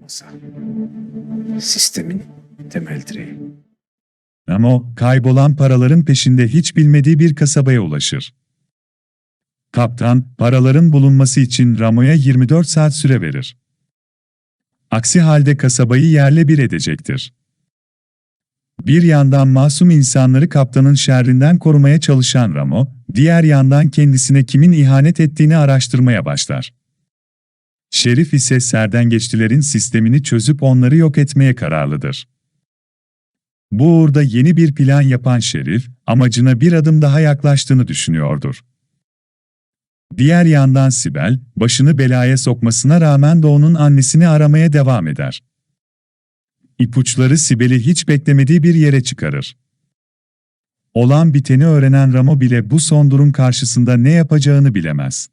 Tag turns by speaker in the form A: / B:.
A: olmasa. Sistemin temel direği.
B: Ramo, kaybolan paraların peşinde hiç bilmediği bir kasabaya ulaşır. Kaptan, paraların bulunması için Ramo'ya 24 saat süre verir. Aksi halde kasabayı yerle bir edecektir. Bir yandan masum insanları kaptanın şerrinden korumaya çalışan Ramo, diğer yandan kendisine kimin ihanet ettiğini araştırmaya başlar. Şerif ise serdengeçtilerin sistemini çözüp onları yok etmeye kararlıdır. Bu uğurda yeni bir plan yapan Şerif, amacına bir adım daha yaklaştığını düşünüyordur. Diğer yandan Sibel, başını belaya sokmasına rağmen Doğu'nun annesini aramaya devam eder. İpuçları Sibel'i hiç beklemediği bir yere çıkarır. Olan biteni öğrenen Ramo bile bu son durum karşısında ne yapacağını bilemez.